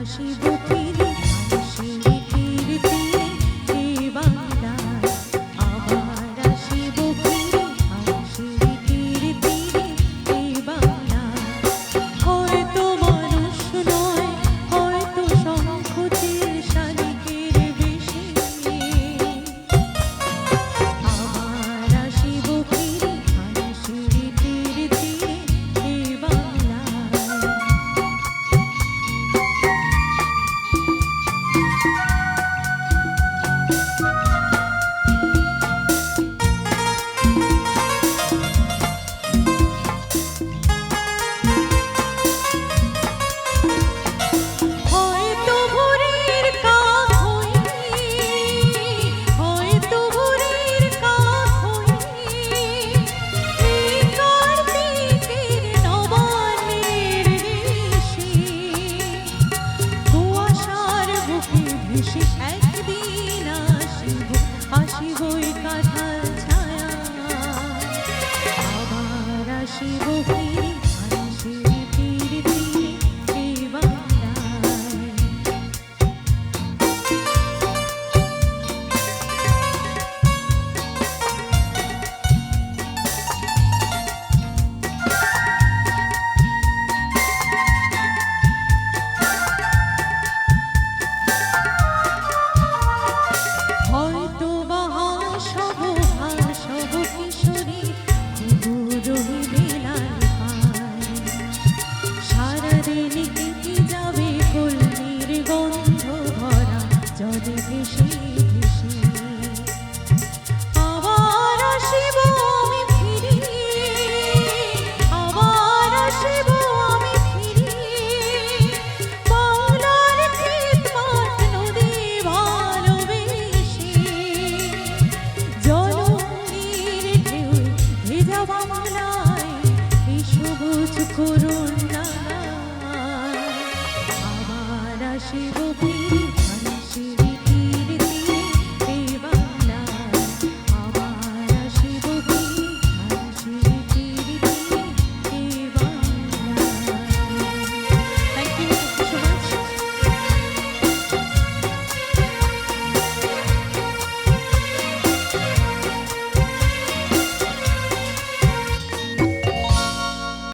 আসিব ফিরে she. বাংলায় এই সবুজ করুন আমার আসিব